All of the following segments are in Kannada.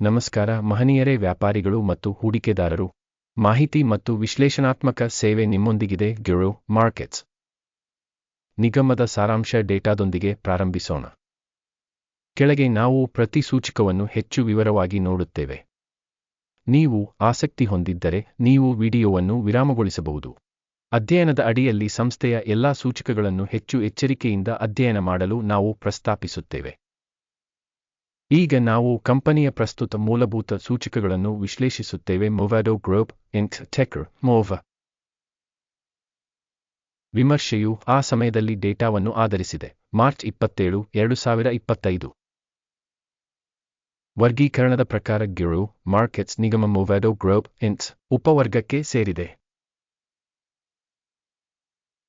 ನಮಸ್ಕಾರ, ಮಹನೀಯರೇ, ವ್ಯಾಪಾರಿಗಳು ಮತ್ತು ಹೂಡಿಕೆದಾರರು. ಮಾಹಿತಿ ಮತ್ತು ವಿಶ್ಲೇಷಣಾತ್ಮಕ ಸೇವೆ ನಿಮ್ಮೊಂದಿಗಿದೆ ಗಿರೋ ಮಾರ್ಕೆಟ್ಸ್ ನಿಗಮದ ಸಾರಾಂಶ ಡೇಟಾದೊಂದಿಗೆ ಪ್ರಾರಂಭಿಸೋಣ. ಕೆಳಗೆ ನಾವು ಪ್ರತಿ ಸೂಚಕವನ್ನು ಹೆಚ್ಚು ವಿವರವಾಗಿ ನೋಡುತ್ತೇವೆ. ನೀವು ಆಸಕ್ತಿ ಹೊಂದಿದ್ದರೆ ನೀವು ವಿಡಿಯೋವನ್ನು ವಿರಾಮಗೊಳಿಸಬಹುದು. ಅಧ್ಯಯನದ ಅಡಿಯಲ್ಲಿ ಸಂಸ್ಥೆಯ ಎಲ್ಲಾ ಸೂಚಕಗಳನ್ನು ಹೆಚ್ಚು ಎಚ್ಚರಿಕೆಯಿಂದ ಅಧ್ಯಯನ ಮಾಡಲು ನಾವು ಪ್ರಸ್ತಾಪಿಸುತ್ತೇವೆ. ಈಗ ನಾವು ಕಂಪನಿಯ ಪ್ರಸ್ತುತ ಮೂಲಭೂತ ಸೂಚಕಗಳನ್ನು ವಿಶ್ಲೇಷಿಸುತ್ತೇವೆ. ಮೊವಾಡೋ ಗ್ರೂಪ್ ಇನ್ಕ್ ಟೆಕರ್ ಮೋವ ವಿಮರ್ಶೆಯು ಆ ಸಮಯದಲ್ಲಿ ಡೇಟಾವನ್ನು ಆಧರಿಸಿದೆ. ಮಾರ್ಚ್ ಇಪ್ಪತ್ತೇಳು, ಎರಡು ಸಾವಿರ ಇಪ್ಪತ್ತೈದು. ವರ್ಗೀಕರಣದ ಪ್ರಕಾರ ಗಿರು ಮಾರ್ಕೆಟ್ಸ್ ನಿಗಮ ಮೊವಾಡೋ ಗ್ರೂಪ್ ಇನ್ಸ್ ಉಪವರ್ಗಕ್ಕೆ ಸೇರಿದೆ.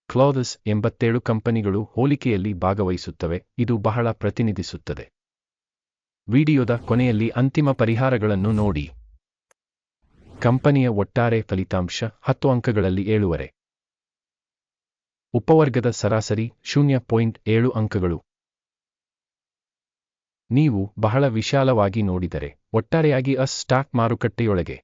ಕ್ಲೋದಸ್ ಎಂಬತ್ತೇಳು ಕಂಪನಿಗಳು ಹೋಲಿಕೆಯಲ್ಲಿ ಭಾಗವಹಿಸುತ್ತವೆ. ಇದು ಬಹಳ ಪ್ರತಿನಿಧಿಸುತ್ತದೆ. ವಿಡಿಯೋದ ಕೊನೆಯಲ್ಲಿ ಅಂತಿಮ ಪರಿಹಾರಗಳನ್ನು ನೋಡಿ. ಕಂಪನಿಯ ಒಟ್ಟಾರೆ ಫಲಿತಾಂಶ ಹತ್ತು ಅಂಕಗಳಲ್ಲಿ ಏಳುವರೆ. ಉಪವರ್ಗದ ಸರಾಸರಿ ಶೂನ್ಯ ಪಾಯಿಂಟ್ ಏಳು ಅಂಕಗಳು. ನೀವು ಬಹಳ ವಿಶಾಲವಾಗಿ ನೋಡಿದರೆ ಒಟ್ಟಾರೆಯಾಗಿ ಅಸ್ ಸ್ಟಾಕ್ ಮಾರುಕಟ್ಟೆಯೊಳಗೆ.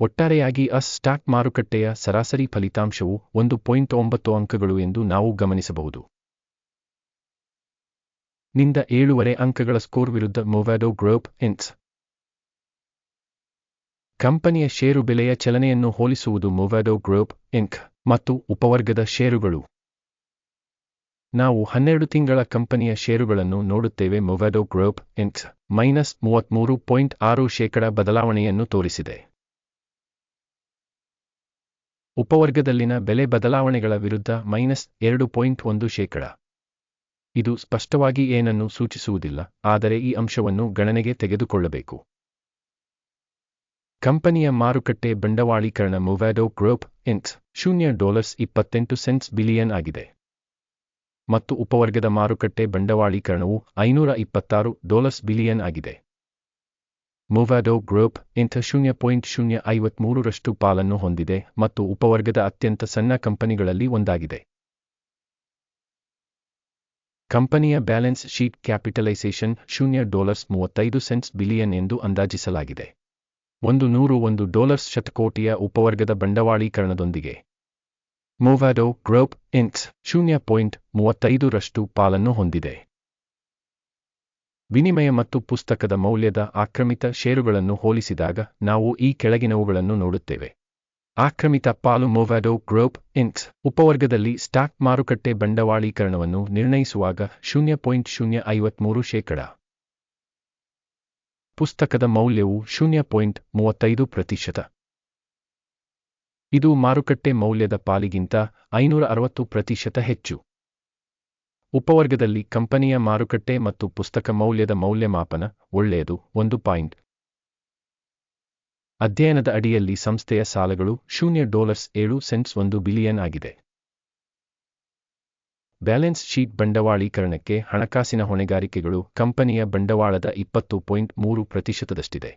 ಒಟ್ಟಾರೆಯಾಗಿ ಅಸ್ ಸ್ಟಾಕ್ ಮಾರುಕಟ್ಟೆಯ ಸರಾಸರಿ ಫಲಿತಾಂಶವು ಒಂದು ಪಾಯಿಂಟ್ ಒಂಬತ್ತು ಅಂಕಗಳು ಎಂದು ನಾವು ಗಮನಿಸಬಹುದು. ನಿಂದ ಏಳುವರೆ ಅಂಕಗಳ ಸ್ಕೋರ್ ವಿರುದ್ಧ ಮೊವಾಡೋ ಗ್ರೋಪ್ ಇನ್ಸ್ ಕಂಪನಿಯ ಷೇರು ಬೆಲೆಯ ಚಲನೆಯನ್ನು ಹೋಲಿಸುವುದು ಮೊವಾಡೋ ಗ್ರೋಪ್ ಇಂಕ್ ಮತ್ತು ಉಪವರ್ಗದ ಷೇರುಗಳು. ನಾವು ಹನ್ನೆರಡು ತಿಂಗಳ ಕಂಪನಿಯ ಷೇರುಗಳನ್ನು ನೋಡುತ್ತೇವೆ ಮೊವಾಡೋ ಗ್ರೋಪ್ ಇಂಕ್ ಮೈನಸ್ ಮೂವತ್ಮೂರು ಪಾಯಿಂಟ್ ಆರು ಶೇಕಡ ಬದಲಾವಣೆಯನ್ನು ತೋರಿಸಿದೆ. ಉಪವರ್ಗದಲ್ಲಿನ ಬೆಲೆ ಬದಲಾವಣೆಗಳ ವಿರುದ್ಧ ಮೈನಸ್ ಎರಡು ಪಾಯಿಂಟ್ ಒಂದು ಶೇಕಡ. ಇದು ಸ್ಪಷ್ಟವಾಗಿ ಏನನ್ನು ಸೂಚಿಸುವುದಿಲ್ಲ, ಆದರೆ ಈ ಅಂಶವನ್ನು ಗಣನೆಗೆ ತೆಗೆದುಕೊಳ್ಳಬೇಕು. ಕಂಪನಿಯ ಮಾರುಕಟ್ಟೆ ಬಂಡವಾಳೀಕರಣ ಮೊವ್ಯಾಡೋ ಗ್ರೂಪ್ ಇನ್ಸ್ ಶೂನ್ಯ ಡಾಲರ್ಸ್ ಇಪ್ಪತ್ತೆಂಟು ಸೆಂಟ್ಸ್ ಬಿಲಿಯನ್ ಆಗಿದೆ. ಮತ್ತು ಉಪವರ್ಗದ ಮಾರುಕಟ್ಟೆ ಬಂಡವಾಳೀಕರಣವು ಐನೂರ ಇಪ್ಪತ್ತಾರು ಡಾಲರ್ಸ್ ಬಿಲಿಯನ್ ಆಗಿದೆ. ಮೊವ್ಯಾಡೋ ಗ್ರೂಪ್ ಇಂಥ ಶೂನ್ಯ ಪಾಯಿಂಟ್ ಶೂನ್ಯ ಐವತ್ಮೂರರಷ್ಟು ಪಾಲನ್ನು ಹೊಂದಿದೆ ಮತ್ತು ಉಪವರ್ಗದ ಅತ್ಯಂತ ಸಣ್ಣ ಕಂಪನಿಗಳಲ್ಲಿ ಒಂದಾಗಿದೆ. ಕಂಪನಿಯ ಬ್ಯಾಲೆನ್ಸ್ ಶೀಟ್ ಕ್ಯಾಪಿಟಲೈಸೇಷನ್ ಶೂನ್ಯ ಡಾಲರ್ಸ್ ಮೂವತ್ತೈದು ಸೆಂಟ್ಸ್ ಬಿಲಿಯನ್ ಎಂದು ಅಂದಾಜಿಸಲಾಗಿದೆ. ಒಂದು ನೂರು ಒಂದು ಡಾಲರ್ಸ್ ಶತಕೋಟಿಯ ಉಪವರ್ಗದ ಬಂಡವಾಳೀಕರಣದೊಂದಿಗೆ. ಮೊವಾಡೋ ಗ್ರೋಪ್ ಇನ್ಕ್ಸ್ ಶೂನ್ಯ ಪಾಯಿಂಟ್ ಮೂವತ್ತೈದರಷ್ಟು ಪಾಲನ್ನು ಹೊಂದಿದೆ. ವಿನಿಮಯ ಮತ್ತು ಪುಸ್ತಕದ ಮೌಲ್ಯದ ಆಕ್ರಮಿತ ಷೇರುಗಳನ್ನು ಹೋಲಿಸಿದಾಗ ನಾವು ಈ ಕೆಳಗಿನವುಗಳನ್ನು ನೋಡುತ್ತೇವೆ. ಆಕ್ರಮಿತ ಪಾಲು ಮೊವಾಡೋ ಗ್ರೋಪ್ ಇನ್ಕ್ಸ್ ಉಪವರ್ಗದಲ್ಲಿ ಸ್ಟಾಕ್ ಮಾರುಕಟ್ಟೆ ಬಂಡವಾಳೀಕರಣವನ್ನು ನಿರ್ಣಯಿಸುವಾಗ ಶೂನ್ಯ ಪಾಯಿಂಟ್ ಶೂನ್ಯ ಐವತ್ಮೂರು ಶೇಕಡ. ಪುಸ್ತಕದ ಮೌಲ್ಯವು ಶೂನ್ಯ ಪಾಯಿಂಟ್ ಮೂವತ್ತೈದು ಪ್ರತಿಶತ. ಇದು ಮಾರುಕಟ್ಟೆ ಮೌಲ್ಯದ ಪಾಲಿಗಿಂತ ಐನೂರ ಅರವತ್ತು ಪ್ರತಿಶತ ಹೆಚ್ಚು. ಉಪವರ್ಗದಲ್ಲಿ ಕಂಪನಿಯ ಮಾರುಕಟ್ಟೆ ಮತ್ತು ಪುಸ್ತಕ ಮೌಲ್ಯದ ಮೌಲ್ಯಮಾಪನ ಒಳ್ಳೆಯದು ಒಂದು ಪಾಯಿಂಟ್ ಅಧ್ಯಯನದ ಅಡಿಯಲ್ಲಿ ಸಂಸ್ಥೆಯ ಸಾಲಗಳು ಶೂನ್ಯ ಡಾಲರ್ಸ್ ಏಳು ಸೆಂಟ್ಸ್ ಒಂದು ಬಿಲಿಯನ್ ಆಗಿದೆ. ಬ್ಯಾಲೆನ್ಸ್ ಶೀಟ್ ಬಂಡವಾಳೀಕರಣಕ್ಕೆ ಹಣಕಾಸಿನ ಹೊಣೆಗಾರಿಕೆಗಳು ಕಂಪನಿಯ ಬಂಡವಾಳದ ಇಪ್ಪತ್ತು ಪಾಯಿಂಟ್ ಮೂರು ಪ್ರತಿಶತದಷ್ಟಿದೆ.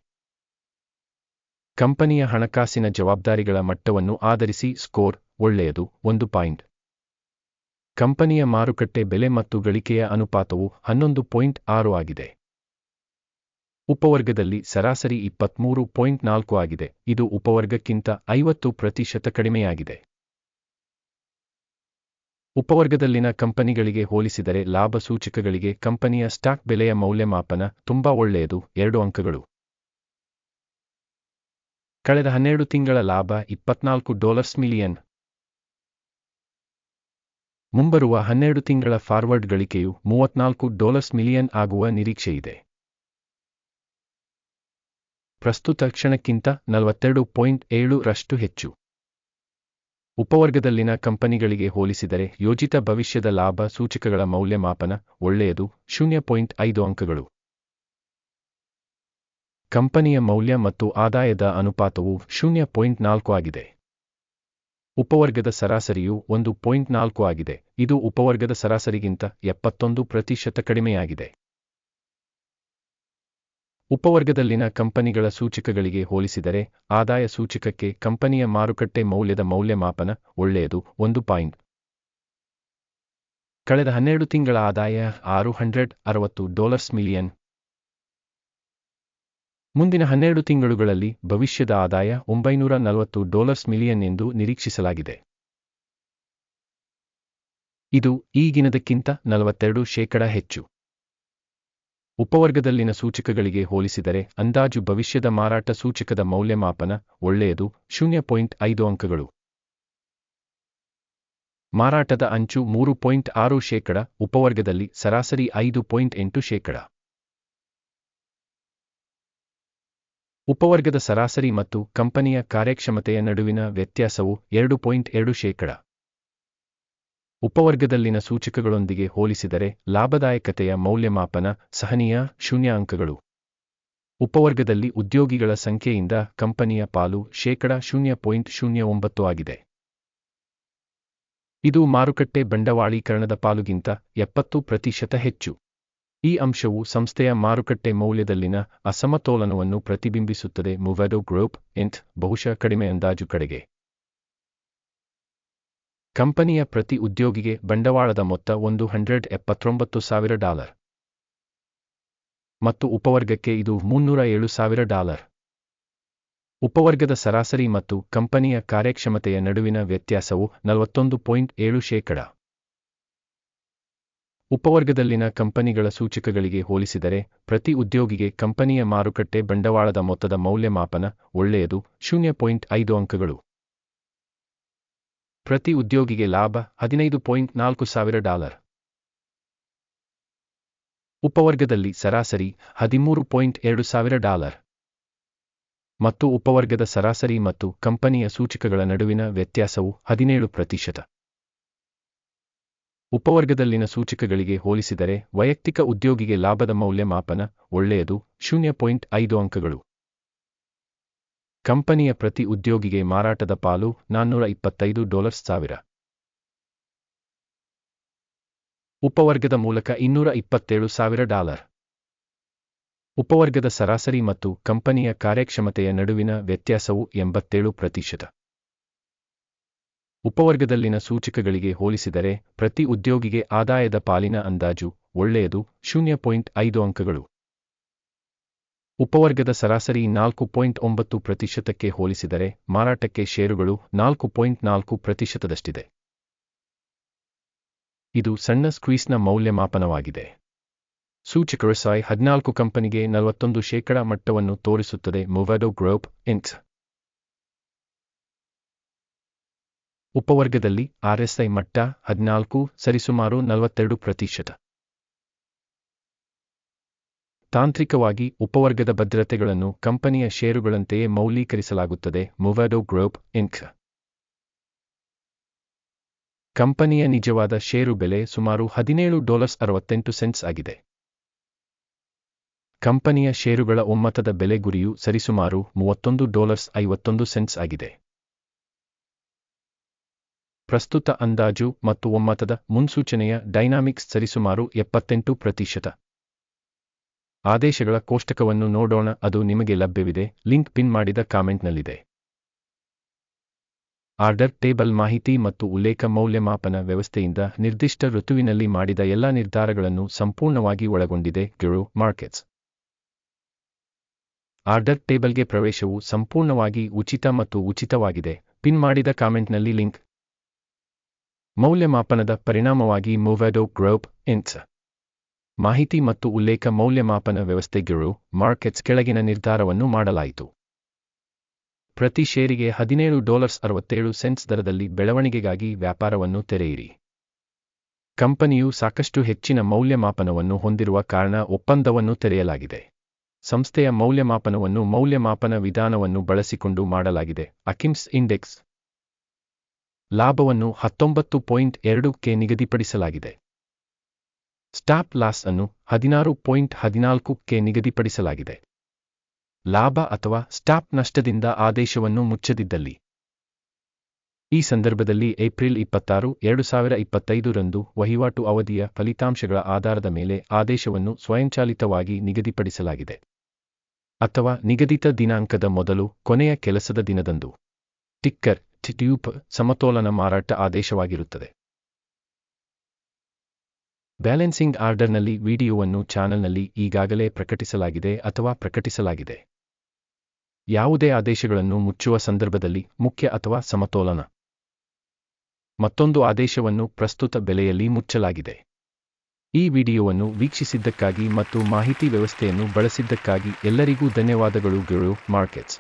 ಕಂಪನಿಯ ಹಣಕಾಸಿನ ಜವಾಬ್ದಾರಿಗಳ ಮಟ್ಟವನ್ನು ಆಧರಿಸಿ ಸ್ಕೋರ್ ಒಳ್ಳೆಯದು ಒಂದು ಪಾಯಿಂಟ್. ಕಂಪನಿಯ ಮಾರುಕಟ್ಟೆ ಬೆಲೆ ಮತ್ತು ಗಳಿಕೆಯ ಅನುಪಾತವು ಹನ್ನೊಂದು ಪಾಯಿಂಟ್ ಆರು ಆಗಿದೆ. ಉಪವರ್ಗದಲ್ಲಿ ಸರಾಸರಿ ಇಪ್ಪತ್ಮೂರು ಪಾಯಿಂಟ್ ನಾಲ್ಕು ಆಗಿದೆ. ಇದು ಉಪವರ್ಗಕ್ಕಿಂತ ಐವತ್ತು ಪ್ರತಿಶತ ಕಡಿಮೆಯಾಗಿದೆ. ಉಪವರ್ಗದಲ್ಲಿನ ಕಂಪನಿಗಳಿಗೆ ಹೋಲಿಸಿದರೆ ಲಾಭ ಸೂಚಕಗಳಿಗೆ ಕಂಪನಿಯ ಸ್ಟಾಕ್ ಬೆಲೆಯ ಮೌಲ್ಯಮಾಪನ ತುಂಬಾ ಒಳ್ಳೆಯದು. ಎರಡು ಅಂಕಗಳು. ಕಳೆದ ಹನ್ನೆರಡು ತಿಂಗಳ ಲಾಭ ಇಪ್ಪತ್ನಾಲ್ಕು ಡಾಲರ್ಸ್ ಮಿಲಿಯನ್. ಮುಂಬರುವ ಹನ್ನೆರಡು ತಿಂಗಳ ಫಾರ್ವರ್ಡ್ ಗಳಿಕೆಯು ಮೂವತ್ನಾಲ್ಕು ಡಾಲರ್ಸ್ ಮಿಲಿಯನ್ ಆಗುವ ನಿರೀಕ್ಷೆಯಿದೆ. ಪ್ರಸ್ತುತ ಕ್ಷಣಕ್ಕಿಂತ ನಲವತ್ತೆರಡು ಪಾಯಿಂಟ್ ಏಳು ರಷ್ಟು ಹೆಚ್ಚು. ಉಪವರ್ಗದಲ್ಲಿನ ಕಂಪನಿಗಳಿಗೆ ಹೋಲಿಸಿದರೆ ಯೋಜಿತ ಭವಿಷ್ಯದ ಲಾಭ ಸೂಚಕಗಳ ಮೌಲ್ಯಮಾಪನ ಒಳ್ಳೆಯದು, ಶೂನ್ಯ ಪಾಯಿಂಟ್ ಐದು ಅಂಕಗಳು. ಕಂಪನಿಯ ಮೌಲ್ಯ ಮತ್ತು ಆದಾಯದ ಅನುಪಾತವು ಶೂನ್ಯ ಪಾಯಿಂಟ್ ನಾಲ್ಕು ಆಗಿದೆ. ಉಪವರ್ಗದ ಸರಾಸರಿಯು ಒಂದು ಪಾಯಿಂಟ್ ನಾಲ್ಕು ಆಗಿದೆ, ಇದು ಉಪವರ್ಗದ ಸರಾಸರಿಗಿಂತ ಎಪ್ಪತ್ತೊಂದು ಪ್ರತಿಶತ ಕಡಿಮೆಯಾಗಿದೆ. ಉಪವರ್ಗದಲ್ಲಿನ ಕಂಪನಿಗಳ ಸೂಚಕಗಳಿಗೆ ಹೋಲಿಸಿದರೆ, ಆದಾಯ ಸೂಚಕಕ್ಕೆ ಕಂಪನಿಯ ಮಾರುಕಟ್ಟೆ ಮೌಲ್ಯದ ಮೌಲ್ಯಮಾಪನ ಒಳ್ಳೆಯದು, ಒಂದು ಪಾಯಿಂಟ್. ಕಳೆದ ಹನ್ನೆರಡು ತಿಂಗಳ ಆದಾಯ ಆರು ಹಂಡ್ರೆಡ್ ಅರವತ್ತು ಡಾಲರ್ಸ್ ಮಿಲಿಯನ್. ಮುಂದಿನ ಹನ್ನೆರಡು ತಿಂಗಳುಗಳಲ್ಲಿ ಭವಿಷ್ಯದ ಆದಾಯ ಒಂಬೈನೂರ ನಲವತ್ತು ಡಾಲರ್ಸ್ ಮಿಲಿಯನ್ ಎಂದು ನಿರೀಕ್ಷಿಸಲಾಗಿದೆ. ಇದು ಈಗಿನದಕ್ಕಿಂತ ನಲವತ್ತೆರಡು ಶೇಕಡ ಹೆಚ್ಚು. ಉಪವರ್ಗದಲ್ಲಿನ ಸೂಚಕಗಳಿಗೆ ಹೋಲಿಸಿದರೆ ಅಂದಾಜು ಭವಿಷ್ಯದ ಮಾರಾಟ ಸೂಚಕದ ಮೌಲ್ಯಮಾಪನ ಒಳ್ಳೆಯದು, ಶೂನ್ಯ ಪಾಯಿಂಟ್ ಐದು ಅಂಕಗಳು. ಮಾರಾಟದ ಅಂಚು ಮೂರು ಪಾಯಿಂಟ್ ಆರು ಶೇಕಡ, ಉಪವರ್ಗದಲ್ಲಿ ಸರಾಸರಿ ಐದು ಪಾಯಿಂಟ್ ಎಂಟು ಶೇಕಡ. ಉಪವರ್ಗದ ಸರಾಸರಿ ಮತ್ತು ಕಂಪನಿಯ ಕಾರ್ಯಕ್ಷಮತೆಯ ನಡುವಿನ ವ್ಯತ್ಯಾಸವು ಎರಡು ಪಾಯಿಂಟ್ ಎರಡು ಶೇಕಡ. ಉಪವರ್ಗದಲ್ಲಿನ ಸೂಚಕಗಳೊಂದಿಗೆ ಹೋಲಿಸಿದರೆ ಲಾಭದಾಯಕತೆಯ ಮೌಲ್ಯಮಾಪನ ಸಹನೀಯ ಶೂನ್ಯ ಅಂಕಗಳು ಉಪವರ್ಗದಲ್ಲಿ ಉದ್ಯೋಗಿಗಳ ಸಂಖ್ಯೆಯಿಂದ ಕಂಪನಿಯ ಪಾಲು ಶೇಕಡ ಶೂನ್ಯ ಪಾಯಿಂಟ್ ಶೂನ್ಯ ಒಂಬತ್ತು ಆಗಿದೆ. ಇದು ಮಾರುಕಟ್ಟೆ ಬಂಡವಾಳೀಕರಣದ ಪಾಲುಗಿಂತ ಎಪ್ಪತ್ತು ಪ್ರತಿಶತ ಹೆಚ್ಚು. ಈ ಅಂಶವು ಸಂಸ್ಥೆಯ ಮಾರುಕಟ್ಟೆ ಮೌಲ್ಯದಲ್ಲಿನ ಅಸಮತೋಲನವನ್ನು ಪ್ರತಿಬಿಂಬಿಸುತ್ತದೆ. ಮುವೆಡೋ ಗ್ರೂಪ್ ಎಂಟ್ ಬಹುಶಃ ಕಡಿಮೆ ಅಂದಾಜು ಕಡೆಗೆ. ಕಂಪನಿಯ ಪ್ರತಿ ಉದ್ಯೋಗಿಗೆ ಬಂಡವಾಳದ ಮೊತ್ತ ಒಂದು ಹಂಡ್ರೆಡ್ ಎಪ್ಪತ್ತೊಂಬತ್ತು ಸಾವಿರ ಡಾಲರ್. ಮತ್ತು ಉಪವರ್ಗಕ್ಕೆ ಇದು ಮುನ್ನೂರ ಏಳು ಸಾವಿರ ಡಾಲರ್. ಉಪವರ್ಗದ ಸರಾಸರಿ ಮತ್ತು ಕಂಪನಿಯ ಕಾರ್ಯಕ್ಷಮತೆಯ ನಡುವಿನ ವ್ಯತ್ಯಾಸವು ನಲವತ್ತೊಂದು ಪಾಯಿಂಟ್ ಏಳು ಶೇಕಡ. ಉಪವರ್ಗದಲ್ಲಿನ ಕಂಪನಿಗಳ ಸೂಚಕಗಳಿಗೆ ಹೋಲಿಸಿದರೆ ಪ್ರತಿ ಉದ್ಯೋಗಿಗೆ ಕಂಪನಿಯ ಮಾರುಕಟ್ಟೆ ಬಂಡವಾಳದ ಮೊತ್ತದ ಮೌಲ್ಯಮಾಪನ ಒಳ್ಳೆಯದು, ಶೂನ್ಯ ಪಾಯಿಂಟ್ ಐದು ಅಂಕಗಳು. ಪ್ರತಿ ಉದ್ಯೋಗಿಗೆ ಲಾಭ ಹದಿನೈದು ಪಾಯಿಂಟ್ ನಾಲ್ಕು ಸಾವಿರ ಡಾಲರ್. ಉಪವರ್ಗದಲ್ಲಿ ಸರಾಸರಿ ಹದಿಮೂರು ಪಾಯಿಂಟ್ ಎರಡು ಸಾವಿರ ಡಾಲರ್. ಮತ್ತು ಉಪವರ್ಗದ ಸರಾಸರಿ ಮತ್ತು ಕಂಪನಿಯ ಸೂಚಕಗಳ ನಡುವಿನ ವ್ಯತ್ಯಾಸವು ಹದಿನೇಳು ಪ್ರತಿಶತ. ಉಪವರ್ಗದಲ್ಲಿನ ಸೂಚಕಗಳಿಗೆ ಹೋಲಿಸಿದರೆ ವೈಯಕ್ತಿಕ ಉದ್ಯೋಗಿಗೆ ಲಾಭದ ಮೌಲ್ಯಮಾಪನ ಒಳ್ಳೆಯದು, ಶೂನ್ಯ ಪಾಯಿಂಟ್ ಐದು ಅಂಕಗಳು. ಕಂಪನಿಯ ಪ್ರತಿ ಉದ್ಯೋಗಿಗೆ ಮಾರಾಟದ ಪಾಲು ನಾನ್ನೂರ ಇಪ್ಪತ್ತೈದು ಡಾಲರ್ಸ್ ಸಾವಿರ. ಉಪವರ್ಗದ ಮೂಲಕ ಇನ್ನೂರ ಇಪ್ಪತ್ತೇಳು ಸಾವಿರ ಡಾಲರ್. ಉಪವರ್ಗದ ಸರಾಸರಿ ಮತ್ತು ಕಂಪನಿಯ ಕಾರ್ಯಕ್ಷಮತೆಯ ನಡುವಿನ ವ್ಯತ್ಯಾಸವು ಎಂಬತ್ತೇಳು ಪ್ರತಿಶತ. ಉಪವರ್ಗದಲ್ಲಿನ ಸೂಚಕಗಳಿಗೆ ಹೋಲಿಸಿದರೆ ಪ್ರತಿ ಉದ್ಯೋಗಿಗೆ ಆದಾಯದ ಪಾಲಿನ ಅಂದಾಜು ಒಳ್ಳೆಯದು, ಶೂನ್ಯ ಪಾಯಿಂಟ್ ಅಂಕಗಳು. ಉಪವರ್ಗದ ಸರಾಸರಿ ನಾಲ್ಕು ಪಾಯಿಂಟ್ ಒಂಬತ್ತು ಪ್ರತಿಶತಕ್ಕೆ ಹೋಲಿಸಿದರೆ ಮಾರಾಟಕ್ಕೆ ಷೇರುಗಳು ನಾಲ್ಕು ಪಾಯಿಂಟ್ ನಾಲ್ಕು ಪ್ರತಿಶತದಷ್ಟಿದೆ. ಇದು ಸಣ್ಣ ಸ್ಕ್ವೀಸ್ನ ಮೌಲ್ಯಮಾಪನವಾಗಿದೆ. ಸೂಚಕ ಸಾಯ್ ಹದಿನಾಲ್ಕು ಕಂಪನಿಗೆ ನಲವತ್ತೊಂದು ಶೇಕಡ ಮಟ್ಟವನ್ನು ತೋರಿಸುತ್ತದೆ ಮೊವಾಡೋ ಗ್ರೋಪ್ ಇನ್ಸ್ ಉಪವರ್ಗದಲ್ಲಿ ಆರ್ಎಸ್ಐ ಮಟ್ಟ ಹದಿನಾಲ್ಕು ಸರಿಸುಮಾರು ನಲವತ್ತೆರಡು ಪ್ರತಿಶತ. ತಾಂತ್ರಿಕವಾಗಿ ಉಪವರ್ಗದ ಭದ್ರತೆಗಳನ್ನು ಕಂಪನಿಯ ಷೇರುಗಳಂತೆಯೇ ಮೌಲ್ಯೀಕರಿಸಲಾಗುತ್ತದೆ. ಮೊವಾಡೋ ಗ್ರೂಪ್ ಇಂಕ್ ಕಂಪನಿಯ ನಿಜವಾದ ಷೇರು ಬೆಲೆ ಸುಮಾರು ಹದಿನೇಳು ಡಾಲರ್ಸ್ ಅರವತ್ತೆಂಟು ಸೆಂಟ್ಸ್ ಆಗಿದೆ. ಕಂಪನಿಯ ಷೇರುಗಳ ಒಮ್ಮತದ ಬೆಲೆ ಗುರಿಯು ಸರಿಸುಮಾರು ಮೂವತ್ತೊಂದು ಡಾಲರ್ಸ್ ಐವತ್ತೊಂದು ಸೆಂಟ್ಸ್ ಆಗಿದೆ. ಪ್ರಸ್ತುತ ಅಂದಾಜು ಮತ್ತು ಒಮ್ಮತದ ಮುನ್ಸೂಚನೆಯ ಡೈನಾಮಿಕ್ಸ್ ಸರಿಸುಮಾರು ಎಪ್ಪತ್ತೆಂಟು ಪ್ರತಿಶತ. ಆದೇಶಗಳ ಕೋಷ್ಟಕವನ್ನು ನೋಡೋಣ, ಅದು ನಿಮಗೆ ಲಭ್ಯವಿದೆ. ಲಿಂಕ್ ಪಿನ್ ಮಾಡಿದ ಕಾಮೆಂಟ್ನಲ್ಲಿದೆ. ಆರ್ಡರ್ ಟೇಬಲ್ ಮಾಹಿತಿ ಮತ್ತು ಉಲ್ಲೇಖ ಮೌಲ್ಯಮಾಪನ ವ್ಯವಸ್ಥೆಯಿಂದ ನಿರ್ದಿಷ್ಟ ಋತುವಿನಲ್ಲಿ ಮಾಡಿದ ಎಲ್ಲಾ ನಿರ್ಧಾರಗಳನ್ನು ಸಂಪೂರ್ಣವಾಗಿ ಒಳಗೊಂಡಿದೆ. ಗಿರು ಮಾರ್ಕೆಟ್ಸ್. ಆರ್ಡರ್ ಟೇಬಲ್ಗೆ ಪ್ರವೇಶವು ಸಂಪೂರ್ಣವಾಗಿ ಉಚಿತ ಮತ್ತು ಉಚಿತವಾಗಿದೆ. ಪಿನ್ ಮಾಡಿದ ಕಾಮೆಂಟ್ನಲ್ಲಿ ಲಿಂಕ್. ಮೌಲ್ಯಮಾಪನದ ಪರಿಣಾಮವಾಗಿ ಮೂವೆಡೋ ಗ್ರೋಪ್ ಇನ್ಸ್ ಮಾಹಿತಿ ಮತ್ತು ಉಲ್ಲೇಖ ಮೌಲ್ಯಮಾಪನ ವ್ಯವಸ್ಥೆಗಳು ಮಾರ್ಕೆಟ್ಸ್ ಕೆಳಗಿನ ನಿರ್ಧಾರವನ್ನು ಮಾಡಲಾಯಿತು. ಪ್ರತಿ ಷೇರಿಗೆ ಹದಿನೇಳು ಡಾಲರ್ಸ್ ಅರವತ್ತೇಳು ಸೆಂಟ್ಸ್ ದರದಲ್ಲಿ ಬೆಳವಣಿಗೆಗಾಗಿ ವ್ಯಾಪಾರವನ್ನು ತೆರೆಯಿರಿ. ಕಂಪನಿಯು ಸಾಕಷ್ಟು ಹೆಚ್ಚಿನ ಮೌಲ್ಯಮಾಪನವನ್ನು ಹೊಂದಿರುವ ಕಾರಣ ಒಪ್ಪಂದವನ್ನು ತೆರೆಯಲಾಗಿದೆ. ಸಂಸ್ಥೆಯ ಮೌಲ್ಯಮಾಪನವನ್ನು ಮೌಲ್ಯಮಾಪನ ವಿಧಾನವನ್ನು ಬಳಸಿಕೊಂಡು ಮಾಡಲಾಗಿದೆ. ಅಕಿಮ್ಸ್ ಇಂಡೆಕ್ಸ್ ಲಾಭವನ್ನು ಹತ್ತೊಂಬತ್ತು ಪಾಯಿಂಟ್ ಎರಡು ಕೆ ನಿಗದಿಪಡಿಸಲಾಗಿದೆ. ಸ್ಟಾಪ್ ಲಾಸ್ ಅನ್ನು ಹದಿನಾರು ಪಾಯಿಂಟ್ ಹದಿನಾಲ್ಕು ಕೆ ನಿಗದಿಪಡಿಸಲಾಗಿದೆ ಲಾಭ ಅಥವಾ ಸ್ಟಾಪ್ ನಷ್ಟದಿಂದ ಆದೇಶವನ್ನು ಮುಚ್ಚದಿದ್ದಲ್ಲಿ ಈ ಸಂದರ್ಭದಲ್ಲಿ ಏಪ್ರಿಲ್ ಇಪ್ಪತ್ತಾರು ಎರಡು ಸಾವಿರ ಇಪ್ಪತ್ತೈದರಂದು ವಹಿವಾಟು ಅವಧಿಯ ಫಲಿತಾಂಶಗಳ ಆಧಾರದ ಮೇಲೆ ಆದೇಶವನ್ನು ಸ್ವಯಂಚಾಲಿತವಾಗಿ ನಿಗದಿಪಡಿಸಲಾಗಿದೆ ಅಥವಾ ನಿಗದಿತ ದಿನಾಂಕದ ಮೊದಲು ಕೊನೆಯ ಕೆಲಸದ ದಿನದಂದು ಟಿಕ್ಕರ್ ಟ್ಯೂಪ್ ಸಮತೋಲನ ಮಾರಾಟ ಆದೇಶವಾಗಿರುತ್ತದೆ ಬ್ಯಾಲೆನ್ಸಿಂಗ್ ಆರ್ಡರ್ನಲ್ಲಿ ವಿಡಿಯೋವನ್ನು ಚಾನಲ್ನಲ್ಲಿ ಈಗಾಗಲೇ ಪ್ರಕಟಿಸಲಾಗಿದೆ ಅಥವಾ ಪ್ರಕಟಿಸಲಾಗಿದೆ. ಯಾವುದೇ ಆದೇಶಗಳನ್ನು ಮುಚ್ಚುವ ಸಂದರ್ಭದಲ್ಲಿ ಮುಖ್ಯ ಅಥವಾ ಸಮತೋಲನ. ಮತ್ತೊಂದು ಆದೇಶವನ್ನು ಪ್ರಸ್ತುತ ಬೆಲೆಯಲ್ಲಿ ಮುಚ್ಚಲಾಗಿದೆ. ಈ ವಿಡಿಯೋವನ್ನು ವೀಕ್ಷಿಸಿದ್ದಕ್ಕಾಗಿ ಮತ್ತು ಮಾಹಿತಿ ವ್ಯವಸ್ಥೆಯನ್ನು ಬಳಸಿದ್ದಕ್ಕಾಗಿ ಎಲ್ಲರಿಗೂ ಧನ್ಯವಾದಗಳು ಗಿರು ಮಾರ್ಕೆಟ್ಸ್